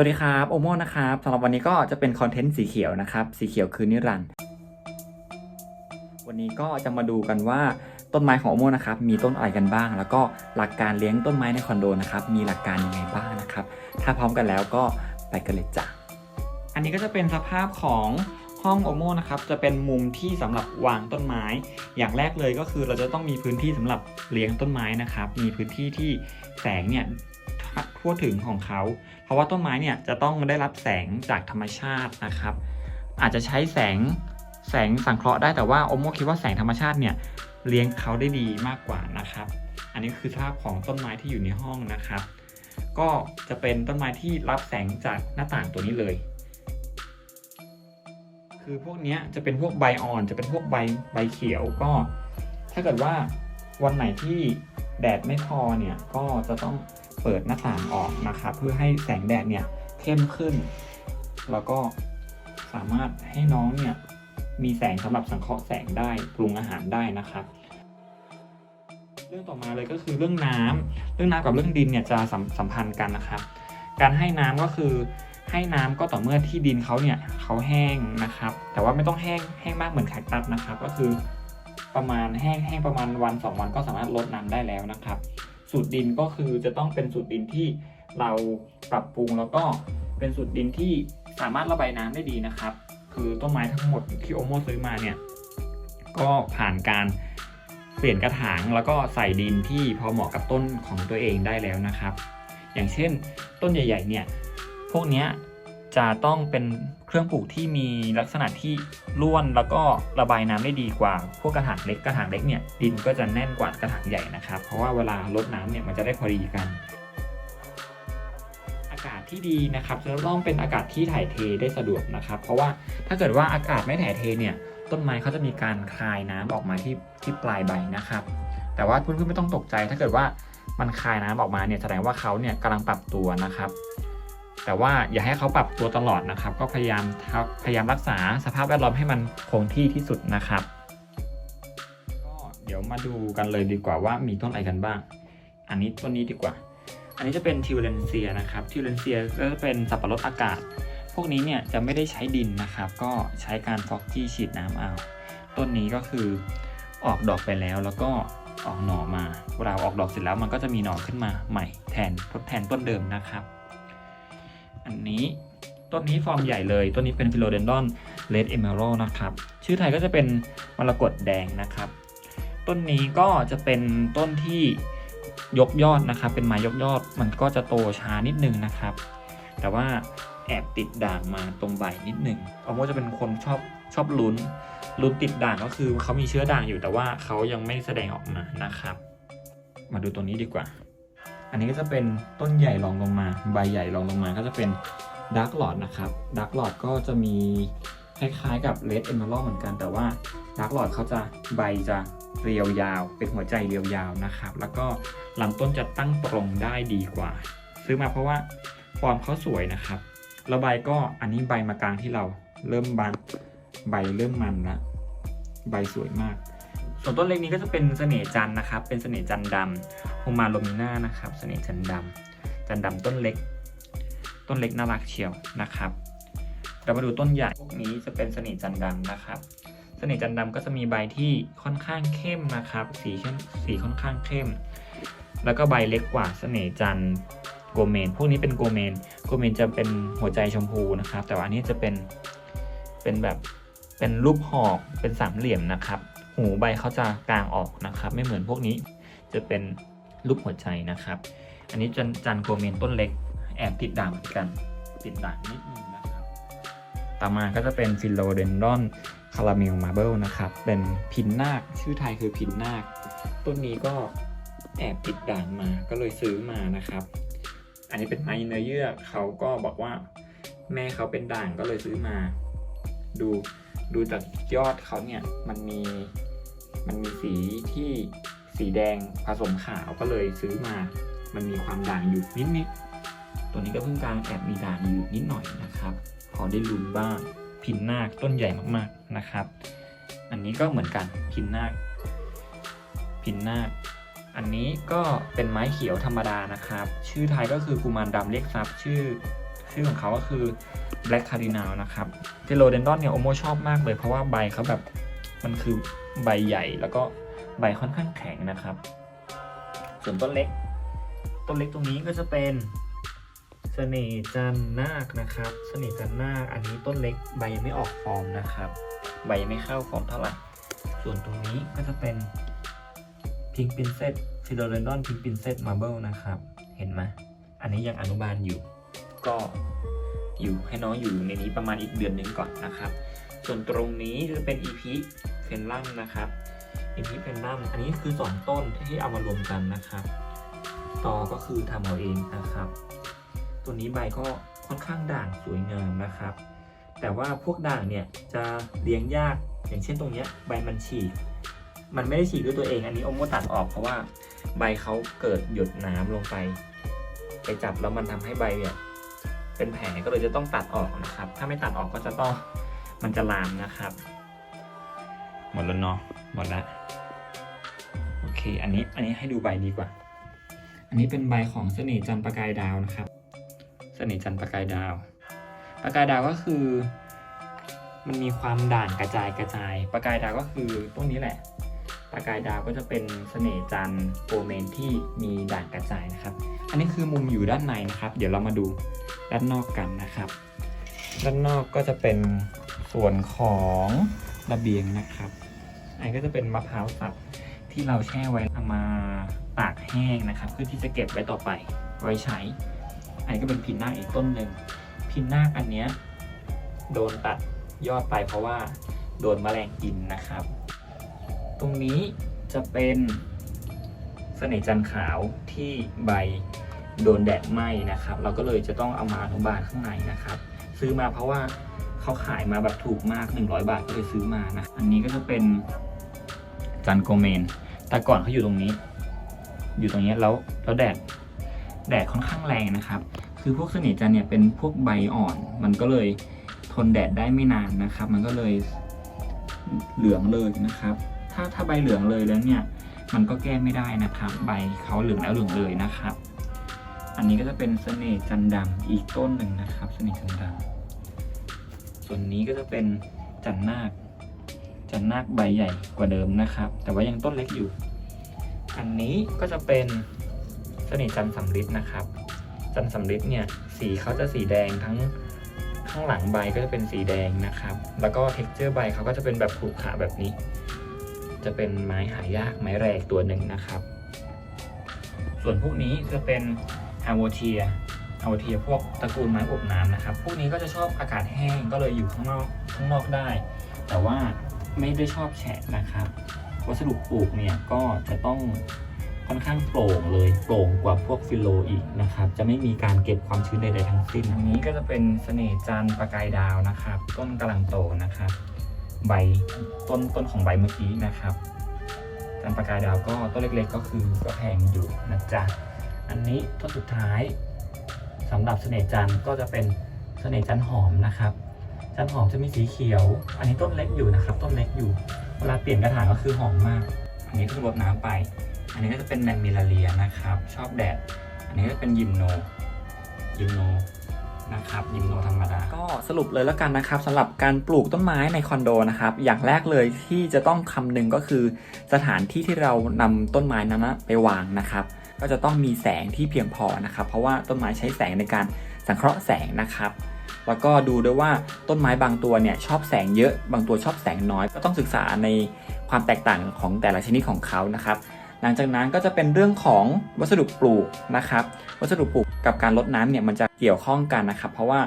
วัสดีครับโอโมนะครับสำหรับวันนี้ก็จะเป็นคอนเทนต์สีเขียวนะครับ สีเขียวคือนิรันดร์วันนี้ก็จะมาดูกันว่าต้นไม้ของโอโมนะครับมีต้นอะไรกันบ้าง แล้วก็หลักการเลี้ยงต้นไม้ในคอนโดนะครับมีหลักการยังไงบ้างนะครับ ถ้าพร้อมกันแล้วก็ไปกันเลยจ้ะอันนี้ก็จะเป็นสภาพของห้องโอโมนะครับจะเป็นมุมที่สำหรับวางต้นไม้ อย่างแรกเลยก็คือเราจะต้องมีพื้นที่สำหรับเลี้ยงต้นไม้นะครับ มีพื้นที่ที่แสงเนี่ย ทั่วถึงของเขา เพราะว่าต้นไม้เนี่ยจะต้องได้รับแสงจากธรรมชาตินะครับ อาจจะใช้แสงแสงสังเคราะห์ได้แต่ว่าโอโมคิดว่าแสงธรรมชาติเนี่ยเลี้ยงเขาได้ดีมากกว่านะครับ อันนี้คือภาพของต้นไม้ที่อยู่ในห้องนะครับ ก็จะเป็นต้นไม้ที่รับแสงจากหน้าต่างตัวนี้เลย คือพวกนี้จะเป็นพวกใบอ่อน จะเป็นพวกใบใบเขียวก็ ถ้าเกิดว่าวันไหนที่แดดไม่พอเนี่ยก็จะต้อง เปิดหน้าต่างออกนะครับ เพื่อให้แสงแดดเนี่ยเข้มขึ้น แล้วก็สามารถให้น้องเนี่ยมีแสงสำหรับสังเคราะห์แสงได้ปรุงอาหารได้นะครับ เรื่องต่อมาเลยก็คือเรื่องน้ำเรื่องน้ำกับเรื่องดินเนี่ยจะสัมสัมพันธ์กันนะครับ การให้น้ำก็คือให้น้ำก็ต่อเมื่อที่ดินเขาเนี่ยเขาแห้งนะครับ แต่ว่าไม่ต้องแห้งแห้งมากเหมือนแคคตัสนะครับ ก็คือประมาณแห้งแห้งประมาณวัน 2 วันก็สามารถลดน้ำได้แล้วนะครับ สูตรดินก็คือจะต้องเป็นสูตรดินที่เราปรับปรุงแล้วก็เป็นสูตรดินที่สามารถระบายน้ำได้ดีนะครับ คือต้นไม้ทั้งหมดที่โอโมซื้อมาเนี่ยก็ผ่านการเปลี่ยนกระถางแล้วก็ใส่ดินที่พอเหมาะกับต้นของตัวเองได้แล้วนะครับ อย่างเช่น ต้นใหญ่ ๆ เนี่ยพวกเนี้ย จะต้องเป็นเครื่องปลูกที่มีลักษณะที่ร่วนแล้วก็ระบายน้ำได้ดีกว่า พวกกระถางเล็กกระถางเล็กเนี่ยดินก็จะแน่นกว่ากระถางใหญ่นะครับ เพราะว่าเวลารดน้ำเนี่ยมันจะได้พอดีกัน อากาศที่ดีนะครับจะต้องเป็นอากาศที่ถ่ายเทได้สะดวกนะครับ เพราะว่าถ้าเกิดว่าอากาศไม่ถ่ายเทเนี่ยต้นไม้เขาจะมีการคายน้ำออกมาที่ที่ปลายใบนะครับ แต่ว่าเพื่อนๆไม่ต้องตกใจ ถ้าเกิดว่ามันคายน้ำออกมาเนี่ยแสดงว่าเขาเนี่ยกำลังปรับตัวนะครับ แต่ว่าอย่าให้เขาปรับตัวตลอดนะครับ ก็พยายามพยายามรักษาสภาพแวดล้อมให้มันคงที่ที่สุดนะครับ ก็เดี๋ยวมาดูกันเลยดีกว่าว่ามีต้นอะไรกันบ้าง อันนี้ต้นนี้ดีกว่า อันนี้จะเป็นทิวเลนเซียนะครับทิวเลนเซียก็จะเป็นสับปะรดอากาศ พวกนี้เนี่ยจะไม่ได้ใช้ดินนะครับ ก็ใช้การฟอกกี้ฉีดน้ำเอาต้นนี้ก็คือออกดอกไปแล้วแล้วก็ออกหน่อมาเวลาออกดอกเสร็จแล้วมันก็จะมีหน่อขึ้นมาใหม่แทนทดแทนต้นเดิมนะครับ อันนี้ต้นนี้ฟอร์มใหญ่เลยต้นนี้เป็นฟิโลเดนดอนเลดเอเมอรัลนะครับ ชื่อไทยก็จะเป็นมรกตแดงนะครับ ต้นนี้ก็จะเป็นต้นที่ยกยอดนะครับ เป็นไม้ยกยอดมันก็จะโตช้านิดนึงนะครับ แต่ว่าแอบติดด่างมาตรงใบนิดนึงเอาว่าจะเป็นคนชอบชอบลุ้นลุ้นติดด่างก็คือเขามีเชื้อด่างอยู่แต่ว่าเขายังไม่แสดงออกมานะครับ มาดูตัวนี้ดีกว่า อันนี้ก็จะเป็นต้นใหญ่รองลงมา ใบใหญ่รองลงมาก็จะเป็นดาร์กหลอดนะครับดาร์กหลอดก็จะมีคล้ายๆกับเลดเอม r ร l เหมือนกัน แต่ว่าดาร์กหลอดเขาจะใบจะเรียวยาว เป็นหัวใจเรียวยาวนะครับ แล้วก็ลำต้นจะตั้งตรงได้ดีกว่า ซื้อมาเพราะว่าฟอร์มเขาสวยนะครับแล้วใบก็อันนี้ใบมากลางที่เราเริ่มบานใบเริ่มมันละใบสวยมาก ส่วนต้นเล็กนี้ก็จะเป็นเสน่ห์จันนะครับ เป็นเสน่ห์จันดำโฮมาโลมิน่านะครับ เสน่ห์จันดำจันดำต้นเล็ก ต้นเล็กน่ารักเชียวนะครับเรามาดูต้นใหญ่พวกนี้จะเป็นเสน่ห์จันดำนะครับเสน่ห์จันดำก็จะมีใบที่ค่อนข้างเข้มนะครับ สีเข้มสีค่อนข้างเข้ม แล้วก็ใบเล็กกว่าเสน่ห์จันโกเมน พวกนี้เป็นโกเมน โกเมนจะเป็นหัวใจชมพูนะครับ แต่ว่าอันนี้จะเป็นเป็นแบบเป็นรูปหอกเป็นสามเหลี่ยมนะครับ หูใบเขาจะกลางออกนะครับ ไม่เหมือนพวกนี้จะเป็นรูปหัวใจนะครับ อันนี้จันจันโกเมนต้นเล็ก แอบติดด่างเหมือนกัน ติดด่างนิดนึงนะครับ ต่อมาก็จะเป็นฟิโลเดนดอนคาราเมลมาร์เบิลนะครับ เป็นพินนาค ชื่อไทยคือพินนาค ต้นนี้ก็แอบติดด่างมาก็เลยซื้อมานะครับ อันนี้เป็นไม้เนื้อเยื่อเขาก็บอกว่าแม่เขาเป็นด่างก็เลยซื้อมา ดูดูจากยอดเขาเนี่ยมันมี มันมีสีที่สีแดงผสมขาวก็เลยซื้อมา มันมีความด่างอยู่นิดนิดๆ ตัวนี้ก็เพิ่งกลางแอบมีด่างอยู่นิดหน่อยนะครับ พอได้ลุ้นบ้าง พินนาคต้นใหญ่มากๆนะครับ อันนี้ก็เหมือนกันพินนาค พินนาค อันนี้ก็เป็นไม้เขียวธรรมดานะครับ ชื่อไทยก็คือกุมารดำเรียกทรัพย์ชื่อชื่อของเขาก็คือ Black Cardinal นะครับเทโลเดนดอนเนี่ยโอโมชอบมากเลยเพราะว่าใบเขาแบบ มันคือใบใหญ่แล้วก็ใบค่อนข้างแข็งนะครับ ส่วนต้นเล็ก ต้นเล็กตรงนี้ก็จะเป็นเสน่ห์จันนาคนะครับ เสน่ห์จันนาคอันนี้ต้นเล็กใบยังไม่ออกฟอร์มนะครับ ใบยังไม่เข้าฟอร์มเท่าไหร่ส่วนตรงนี้ก็จะเป็นพิงปินเซตฟิโดเรนดอนพิงปินเซตมาร์เบิลนะครับ เห็นไหมอันนี้ยังอนุบาลอยู่ ก็อยู่ให้น้องอยู่ในนี้ประมาณอีกเดือนนึงก่อนนะครับ ส่วนตรงนี้จะเป็นอีพีเฟนลัมนะครับอีพีเฟนลัมอันนี้คือ 2 ต้นที่เอามารวมกันนะครับตอก็คือทำเอาเองนะครับ ตัวนี้ใบก็ค่อนข้างด่างสวยงามนะครับ แต่ว่าพวกด่างเนี่ยจะเลี้ยงยากอย่างเช่นตรงเนี้ยใบมันฉีก มันไม่ได้ฉีกด้วยตัวเอง อันนี้อมโมตัดออกเพราะว่าใบเขาเกิดหยดน้ำลงไป ไปจับแล้วมันทำให้ใบเนี่ยเป็นแผลก็เลยจะต้องตัดออกนะครับ ถ้าไม่ตัดออกก็จะต้อง มันจะลามนะครับ หมดแล้วเนาะหมดแล้วโอเค อันนี้อันนี้ให้ดูใบดีกว่า อันนี้เป็นใบของเสน่ห์จันทร์ประกายดาวนะครับ เสน่ห์จันทร์ประกายดาว ประกายดาวก็คือ มันมีความด่างกระจายกระจาย ประกายดาวก็คือพวกนี้แหละ ประกายดาวก็จะเป็นเสน่ห์จันทร์โกเมนที่มีด่างกระจายนะครับ อันนี้คือมุมอยู่ด้านในนะครับ เดี๋ยวเรามาดูด้านนอกกันนะครับ ด้านนอกก็จะเป็น ส่วนของระเบียงนะครับอันก็จะเป็นมะพร้าวสับที่เราแช่ไว้เอามาตากแห้งนะครับเพื่อที่จะเก็บไว้ต่อไปไว้ใช้ อันนี้ก็เป็นพินนาคอีกต้นหนึ่งพินนาคอันเนี้ยโดนตัดยอดไปเพราะว่าโดนแมลงกินนะครับ ตรงนี้จะเป็นเสน่ห์จันขาวที่ใบโดนแดดไหม้นะครับ เราก็เลยจะต้องเอามาอนุบาลข้างในนะครับ ซื้อมาเพราะว่า เขาขายมาแบบถูกมาก 100 บาทก็เลยซื้อมานะ อันนี้ก็จะเป็นจันโกเมน แต่ก่อนเขาอยู่ตรงนี้ อยู่ตรงนี้แล้วแล้วแดดแดดค่อนข้างแรงนะครับ คือพวกเสน่ห์จันเนี่ยเป็นพวกใบอ่อน มันก็เลยทนแดดได้ไม่นานนะครับ มันก็เลยเหลืองเลยนะครับ ถ้าถ้าใบเหลืองเลยแล้วเนี่ย มันก็แก้ไม่ได้นะครับ ใบเขาเหลืองแล้วเหลืองเลยนะครับ อันนี้ก็จะเป็นเสน่ห์จันดำอีกต้นหนึ่งนะครับ เสน่ห์จันดำ ส่วนนี้ก็จะเป็นจันนาค จันนาคใบใหญ่กว่าเดิมนะครับ แต่ว่ายังต้นเล็กอยู่ อันนี้ก็จะเป็นเสน่ห์จันสำริดนะครับ จันสำริดเนี่ยสีเขาจะสีแดงทั้งข้างหลังใบก็จะเป็นสีแดงนะครับ แล้วก็เท็กเจอร์ใบเขาก็จะเป็นแบบขรุขระแบบนี้ จะเป็นไม้หายากไม้แรกตัวหนึ่งนะครับ ส่วนพวกนี้จะเป็นอะโวเทีย อะโวเทียพวกตระกูลไม้อบน้ำนะครับ พวกนี้ก็จะชอบอากาศแห้งก็เลยอยู่ข้างนอกข้างนอกได้ แต่ว่าไม่ได้ชอบแฉะนะครับ วัสดุปลูกเนี่ยก็จะต้องค่อนข้างโปร่งเลยโปร่งกว่าพวกฟิโลอีกนะครับ จะไม่มีการเก็บความชื้นใดๆทั้งสิ้นอันนี้ก็จะเป็นเสน่ห์จันทร์ประกายดาวนะครับ ต้นกำลังโตนะครับ ใบต้นต้นของใบเมื่อกี้นะครับจันทร์ประกายดาวก็ต้นเล็กๆ ก็คือก็แพงอยู่นะจ๊ะอันนี้ต้นสุดท้าย สำหรับเสน่ห์จันทร์ก็จะเป็นเสน่ห์จันทร์หอมนะครับ จันทร์หอมจะมีสีเขียว อันนี้ต้นเล็กอยู่นะครับ ต้นเล็กอยู่ เวลาเปลี่ยนกระถางก็คือหอมมาก อันนี้เพิ่งรดน้ำไป อันนี้ก็จะเป็นแมนมิลาเลียนะครับ ชอบแดด อันนี้ก็เป็นยิมโน ยิมโนนะครับยิมโนธรรมดา ก็สรุปเลยแล้วกันนะครับสำหรับการปลูกต้นไม้ในคอนโดนะครับ อย่างแรกเลยที่จะต้องคำนึงก็คือ สถานที่ที่เรานำต้นไม้นั้นนะไปวางนะครับ ก็จะต้องมีแสงที่เพียงพอนะครับ เพราะว่าต้นไม้ใช้แสงในการสังเคราะห์แสงนะครับ แล้วก็ดูด้วยว่าต้นไม้บางตัวเนี่ยชอบแสงเยอะ บางตัวชอบแสงน้อย ก็ต้องศึกษาในความแตกต่างของแต่ละชนิดของเขานะครับ หลังจากนั้นก็จะเป็นเรื่องของวัสดุปลูกนะครับ วัสดุปลูกกับการลดน้ำเนี่ยมันจะเกี่ยวข้องกันนะครับ เพราะว่า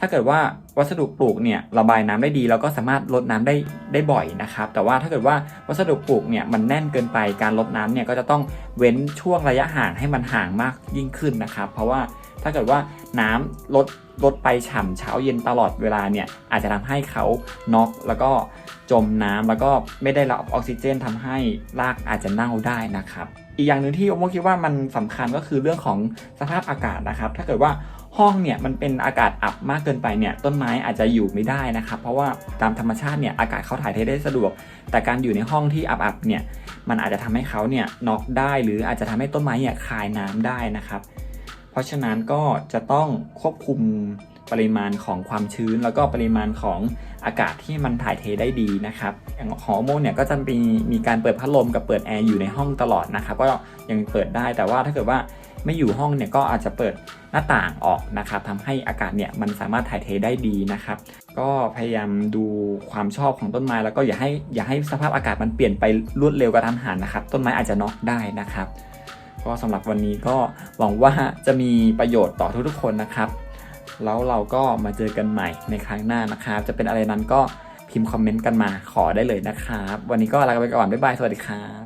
ถ้าเกิดว่าวัสดุปลูกเนี่ยระบายน้ำได้ดีแล้วก็สามารถลดน้ำได้ได้บ่อยนะครับ แต่ว่าถ้าเกิดว่าวัสดุปลูกเนี่ยมันแน่นเกินไปการลดน้ำเนี่ยก็จะต้องเว้นช่วงระยะห่างให้มันห่างมากยิ่งขึ้นนะครับ เพราะว่าถ้าเกิดว่าน้ำลดลดไปฉ่ำเช้าเย็นตลอดเวลาเนี่ยอาจจะทำให้เขาน็อกแล้วก็จมน้ำแล้วก็ไม่ได้รับออกซิเจนทำให้รากอาจจะเน่าได้นะครับ อีกอย่างหนึ่งที่โอโมคิดว่ามันสำคัญก็คือเรื่องของสภาพอากาศนะครับ ถ้าเกิดว่า ห้องเนี่ยมันเป็นอากาศอับมากเกินไปเนี่ยต้นไม้อาจจะอยู่ไม่ได้นะครับ เพราะว่าตามธรรมชาติเนี่ยอากาศเขาถ่ายเทได้สะดวก แต่การอยู่ในห้องที่อับๆเนี่ยมันอาจจะทำให้เขาเนี่ยน็อกได้ หรืออาจจะทำให้ต้นไม้เนี่ยคายน้ำได้นะครับ เพราะฉะนั้นก็จะต้องควบคุมปริมาณของความชื้น แล้วก็ปริมาณของอากาศที่มันถ่ายเทได้ดีนะครับ อย่างของโมเนี่ยก็จะมีมีการเปิดพัดลมกับเปิดแอร์อยู่ในห้องตลอดนะครับ ก็ยังเปิดได้แต่ว่าถ้าเกิดว่า ไม่อยู่ห้องเนี่ยก็อาจจะเปิดหน้าต่างออกนะครับทำให้อากาศเนี่ยมันสามารถถ่ายเทได้ดีนะครับ ก็พยายามดูความชอบของต้นไม้แล้วก็อย่าให้อย่าให้สภาพอากาศมันเปลี่ยนไปรวดเร็วกระทันหันนะครับ ต้นไม้อาจจะน็อกได้นะครับ ก็สำหรับวันนี้ก็หวังว่าจะมีประโยชน์ต่อทุกๆคนนะครับ แล้วเราก็มาเจอกันใหม่ในครั้งหน้านะครับ จะเป็นอะไรนั้นก็พิมพ์คอมเมนต์กันมาขอได้เลยนะครับ วันนี้ก็ลาไปก่อนบ๊ายบายสวัสดีครับ